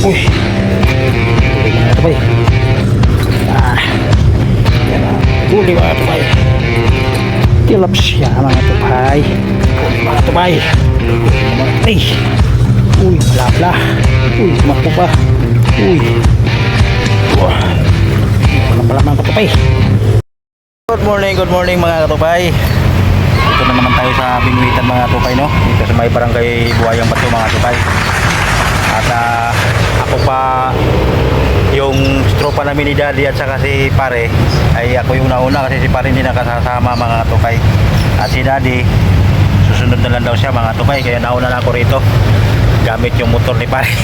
Uy. Ito ba? Ah. Yan na. Huli mga tupay. Tilaps yan mga tupay. Huli mga tupay. Ay. Uy, blabla. Uy, tumakbo pa. Uy. Wah. Wala pala mga katupay. Good morning, good morning mga katupay. Ito na naman tayo sa Bingwitan mga katupay no. Dito sa may barangay Buhayang Bato mga katupay. At ah, ako pa yung tropa namin ni Daddy at saka si Pare ay ako yung nauna kasi si Pare hindi nakasasama mga katupay. At si Daddy susunod na lang daw siya mga katupay kaya nauna na ako rito gamit yung motor ni Pare.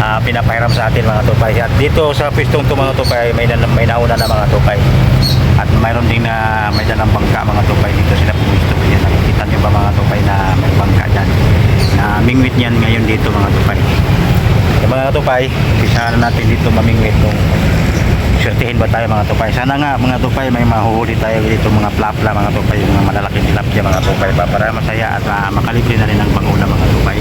Ah, pinapahiram sa atin mga tupay. At dito sa pistong to mga tupay may, na, may nauna na mga tupay. At mayroon din na may dalang bangka mga tupay dito sila pumisto. Yan nakikita nyo ba mga tupay na may bangka dyan. Na mingwit niyan ngayon dito mga tupay. Mga tupay, isa na natin dito mamingwit kung swertihin ba tayo mga tupay. Sana nga mga tupay may mahuhuli tayo dito mga plapla mga tupay, mga malalaking tilapia mga tupay pa para masaya at uh, makalibre na rin ang pangulam mga tupay.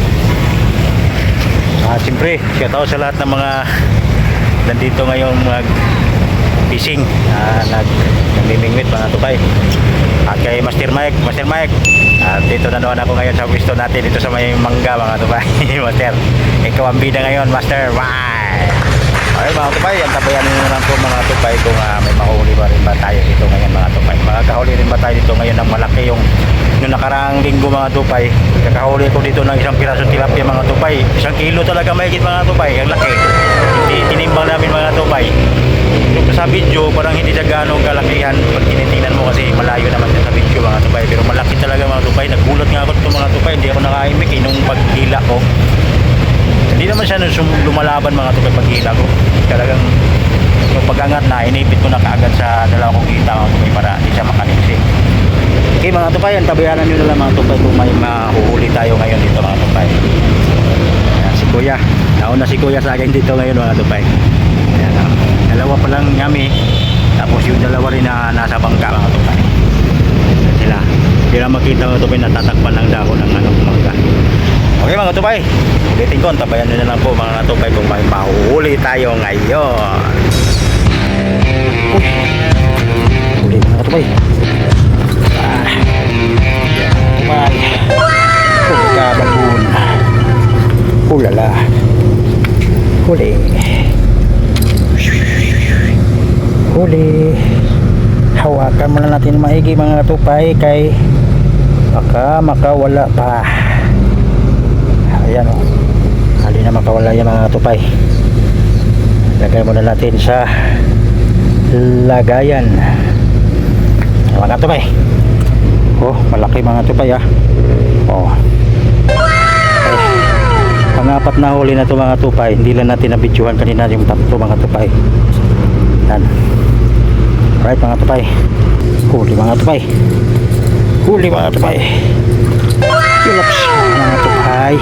Ah, siyempre, shout out sa lahat ng mga nandito ngayong mag fishing, ah, nag namimingwit mga tupay. At kay Master Mike, Master Mike, at dito na naman ako ngayon sa pwesto natin dito sa may mangga mga tupay. Master, ikaw ang bida ngayon, Master. Bye! Okay mga tupay, ang tabayan nyo na lang po mga tupay kung ah, may mahuli ba rin ba tayo dito ngayon mga tupay. Makakahuli rin ba tayo dito ngayon ng malaki yung nung nakaraang linggo mga tupay. Kakahuli ko dito ng isang piraso tilapia mga tupay. Isang kilo talaga mahigit mga tupay. Ang laki. Hindi tinimbang namin mga tupay. Yung sa video, parang hindi na ganong kalakihan. Pag kasi malayo naman sa video mga tupay. Pero malaki talaga mga tupay. Nagulat nga ako dito mga tupay. Hindi ako nakaimik eh, nung paghila ko. Hindi naman siya lumalaban mga tupay paghila ko. Talagang yung pag-angat na, inipit ko na kaagad sa dalawa kong kita mga tupay para hindi siya makaliksik. Okay mga tupay, ang tabayanan nyo na lang mga tupay kung may mahuhuli tayo ngayon dito mga tupay. Ayan, si Kuya. Nauna si Kuya sa akin dito ngayon mga tupay. Ayan, ah. dalawa pa lang kami. Tapos yung dalawa rin na nasa bangka mga tupay. Sila. Na makita mga tupay natatakpan ng dahon ng ano, mangga. Okay mga tupay, ulitin ko, tabayan nyo na lang po mga tupay kung may mahuhuli tayo ngayon. Uy, huli mga tupay. Ah, tupay. Pagkababun. Ulala. Huli. Huli. Hawakan muna natin maigi mga tupay kay baka makawala pa. Ayan o. Hali na makawala yan mga tupay. Lagay muna natin sa lagayan. Ayan, Mga tupay. Oh, malaki mga tupay ah. Oh. Pangapat na huli na to mga tupay. Hindi lang natin nabidyohan kanina yung tatlo mga tupay. Yan. Alright mga tupay. Huli mga tupay. Huli mga tupay. Tilaps mga tupay.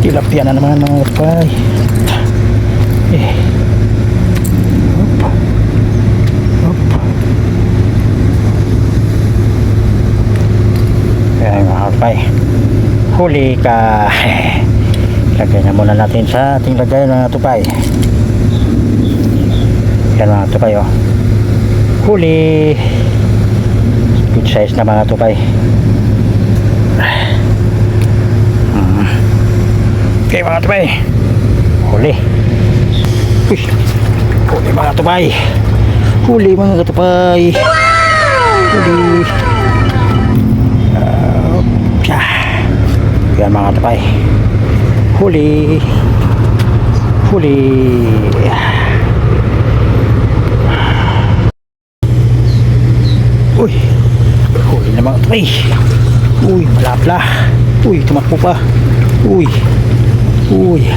Tilapia na naman mga tupay. Eh. Hop. Hop. Ayan mga tupay. Huli ka. Lagay na muna natin sa ating lagay mga tupay. Yan mga tupay oh. Huli. Good size na mga tupay. Hmm. Okay mga tupay. Huli. Uy. Huli mga tupay. Huli mga tupay. Huli. Uh. Yan mga tupay. Huli. Huli. Uy. Huli na mga tupay. Uy, malapla. Uy, tumakbo pa. Uy. Uy.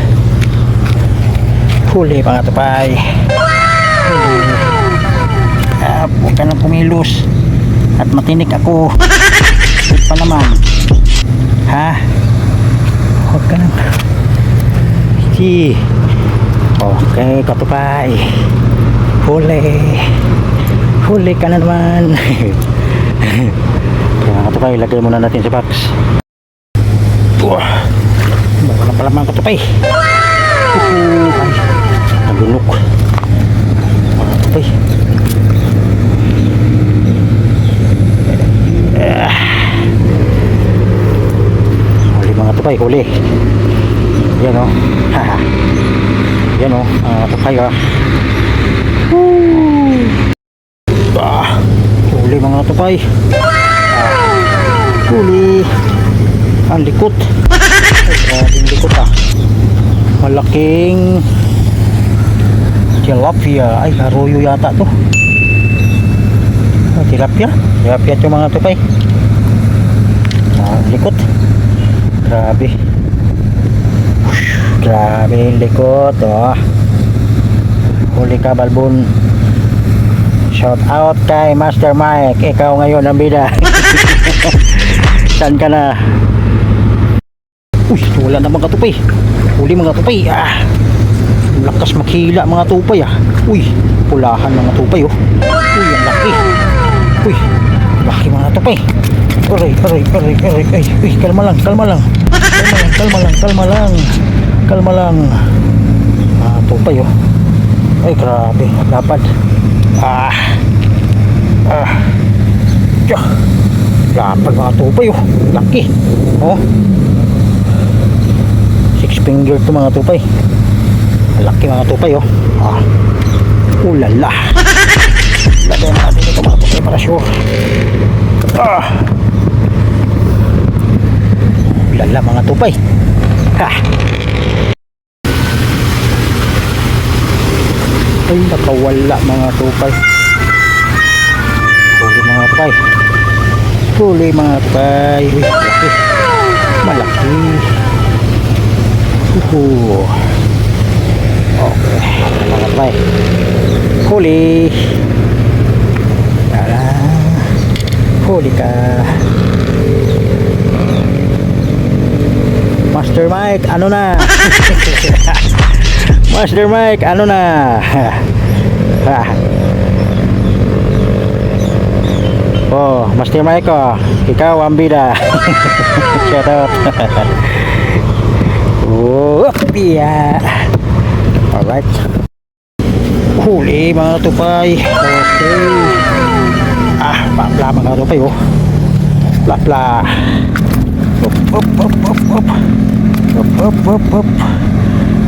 Huli mga tupay. Huli. Ah, huwag ka nang pumilos. At matinik ako. Huwag pa naman. Ha? Huwag ka nang. Sige. Okay, katupay. Huli. Huli ka na naman. Kaya katupay, ilagay muna natin sa box. Wah. pala mga katupay. Nalunok. Mga katupay. Ah. Huli mga katupay, huli. Yan o. Haha. Yan o, mga katupay ah. Ah, huli mga katupay. Ah, huli. Ang likot. Ay, grabe yung likot ah. Malaking tilapia. Ay, haruyo yata to. Ah, tilapia. Tilapia ito mga tupay. Ah, ang likot. Grabe. Grabe yung likot. Oh. Huli ka, Balbon. Shout out kay Master Mike. Ikaw ngayon ang bida. Saan ka na? Uy, wala na mga tupay. Huli mga tupay. Ah. Lakas maghila mga tupay ah. Uy, pulahan mga tupay oh. Uy, ang laki. Uy, laki mga tupay. Aray, aray, aray, aray, ay, uy, kalma lang, kalma lang. Kalma lang, kalma lang, kalma lang. Kalma lang. Ah, tupay oh. Ay, grabe, lapad. Ah. Ah. Tiyo. Lapad mga tupay oh. Laki. Oh. Six finger to mga tupay. Laki mga tupay oh. Ah. Ulala. Lagyan natin ito mga tupay para sure. Ah. Ulala mga tupay. Ha. Ay nakawala mga tupay. Huli mga tupay. Huli mga tupay. Malaki. Malaki. Uhu. Okay, mga tupay. Huli. Tara. Huli ka. Master Mike, ano na? Master Mike, ano na? Oh, Master Mike, oh. ikaw ang bida. Shout out. oh, yeah. Alright. Huli mga tupay. Okay. Ah, papla mga tupay, oh. Plapla. Up, up, up, up, up. Up, up, up, up.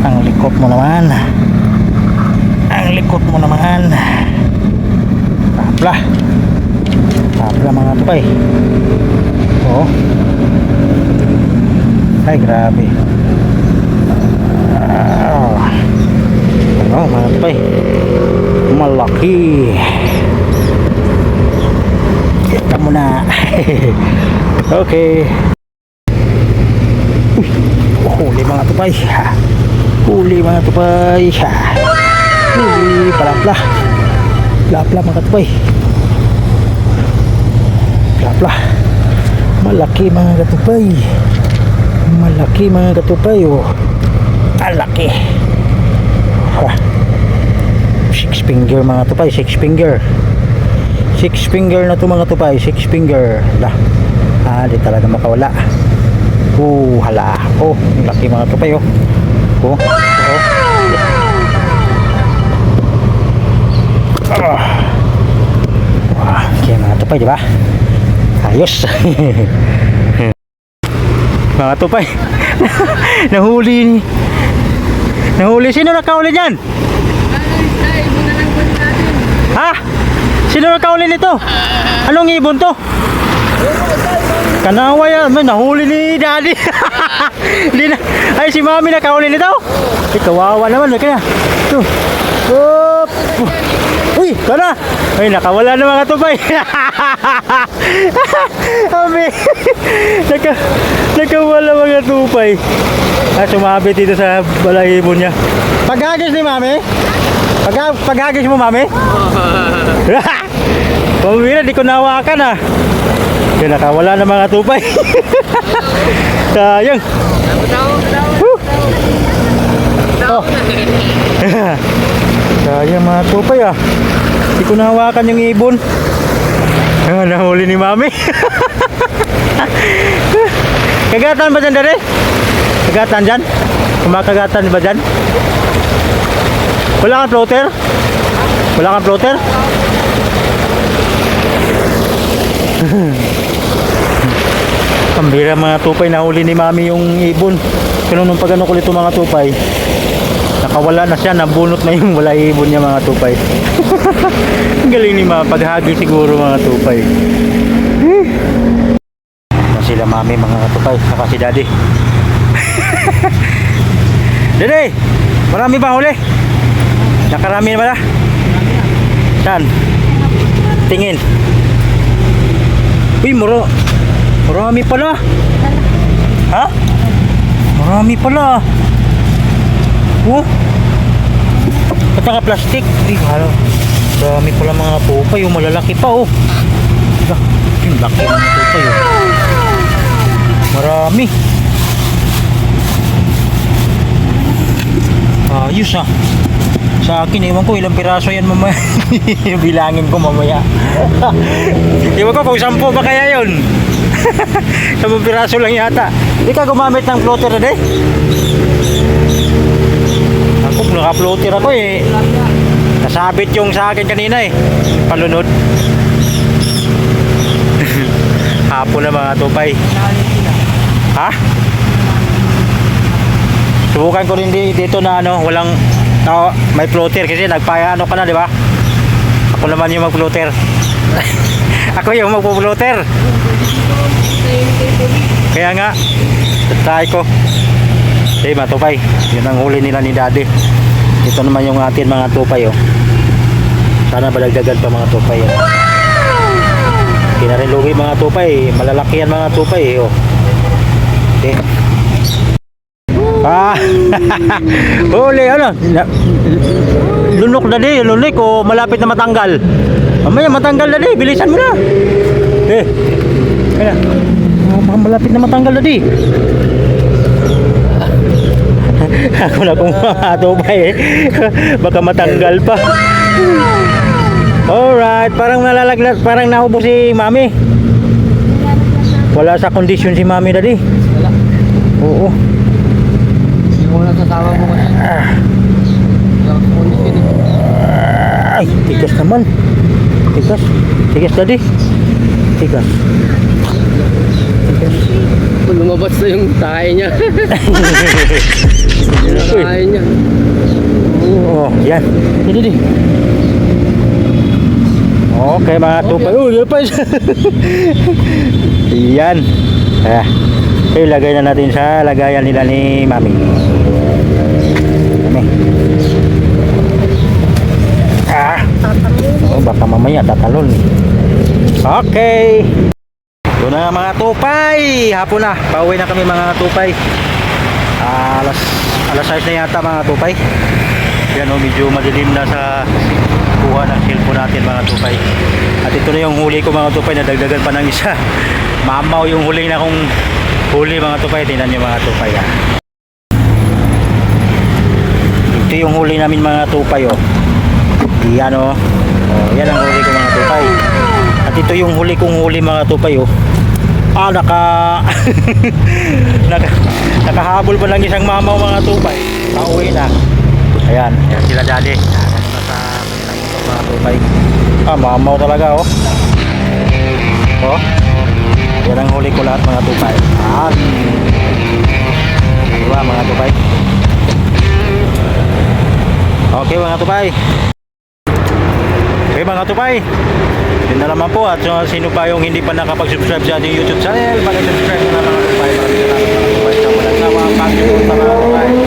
Ang likot mo naman. Ang likot mo naman. Tapla. Tapla mga tupay. Oh. Ay, grabe. Ah. Ano, mga tupay. Malaki. Kita mo okay. Uy, huli mga tupay. Huli mga tupay. Huli, palapla. Palapla mga tupay. Palapla. Malaki mga katupay. Malaki mga katupay. Oh. Malaki. Ha. Six finger mga tupay. Six finger. Six finger na to mga tupay. Six finger. Lah. Ah, di talaga makawala. Oh, hala. Oh, laki mga tupay oh. Oh. Oh. Ah. Kaya mga tupay, di ba? Ayos. mga tupay. Nahuli. Nahuli. Sino nakahuli dyan? Ha? Sino nakahuli nito? Anong ibon to? Kanawa yan, may nahuli ni daddy. Di na, ay si mami nakahuli nito. Ay, kawawa naman, may kaya. Ito. Op. Uy, kana. Ay, nakawala na mga tubay. Ami. Naka, nakawala mga tupay. Ah, sumabit dito sa balahibo niya. Paghagis ni mami? Pag, paghagis mo mami? Pumira, di ko nawakan ah. Kaya nakawala na mga tupay. Sayang. Oh. Sayang mga tupay ah. Di ko nahawakan yung ibon. Ah, nahuli ni mami. Kagatan ba dyan dali? Kagatan dyan? Kumakagatan ba dyan? Wala kang floater? Wala kang floater? Pambira mga tupay, nahuli ni mami yung ibon. Pero nung pag ano kulit yung mga tupay, nakawala na siya, nabunot na yung wala ibon niya mga tupay. Galing ni mama, paghagi siguro mga tupay. Na sila mami mga tupay, saka si daddy. daddy, marami ba huli? Nakarami na ba na? Saan? Tingin. Uy, muro. Marami pala. Ha? Marami pala. Oh. At naka plastic. Uy, halo. Marami pala mga tupay. Yung malalaki pa oh. Yung laki ng mga tupay oh. Marami. Ayos ah. Sa akin, ewan ko ilang piraso yan mamaya. Bilangin ko mamaya. ewan ko kung sampo ba kaya yun. Sampung piraso lang yata. Hindi ka gumamit ng floater na eh. Ako, naka-floater ako eh. Nasabit yung sa akin kanina eh. Palunod. Hapon na mga tupay. Ha? Subukan ko rin di- dito na ano, walang oh, may floater kasi nagpaya ano ka na, di ba? Ako naman yung mag-floater. Ako yung mag-floater. Kaya nga, try ko. Okay, matupay. Yun ang huli nila ni daddy. Ito naman yung atin mga tupay, oh. Sana balagdagan pa mga tupay, oh. Hindi na rin lugi mga tupay. Malalaki yan mga tupay, eh, oh. Okay. Ah, huli, ano? Lunok na di, lunik o malapit na matanggal. Mamaya matanggal na di, bilisan mo na. Eh, kaya, ah, malapit na matanggal na di. Ako na kung pa eh. Baka matanggal pa. Alright, parang nalalaglag, parang naubo si mami. Wala sa kondisyon si mami dadi. Wala. Oo. Yung mga nasasawa mo kasi. Eh. Ay, tigas naman. Tigas. Tigas dadi. Tigas. Lumabas na yung tae niya. yung Uy. tae niya. Oo, yan. Dito di. Okay mga tupay. Oh, yan pa isa. yan. Ah. Ilagay na natin sa lagayan nila ni Mami. Mami. Ah. Oh, baka mamaya tatalon. Okay. Doon na mga tupay. Hapon na. Pauwi na kami mga tupay. Ah, alas alas 6 na yata mga tupay. Yan o, medyo madilim na sa kuha ng cellphone natin mga tupay. At ito na yung huli ko mga tupay, nadagdagan pa ng isa. Mamaw yung huli na kong huli mga tupay. Tingnan nyo mga tupay ah. Ito yung huli namin mga tupay oh. Yan oh. oh yan ang huli ko mga tupay. At ito yung huli kong huli mga tupay oh. Ah, naka... naka nakahabol pa lang isang mamaw mga tupay. Pauwi na. Ayan, yan sila motor mga tupay. Ah, mamaw talaga oh. Oh. Yan ang huli ko lahat mga tupay. Ah. Diba mga tupay? Okay mga tupay. Okay mga tupay. Yun na naman po at so, sino pa yung hindi pa nakapag-subscribe sa ating YouTube channel, pag-subscribe na mga tupay. Maraming salamat mga tupay sa walang nawa. Pag-subscribe mga tupay.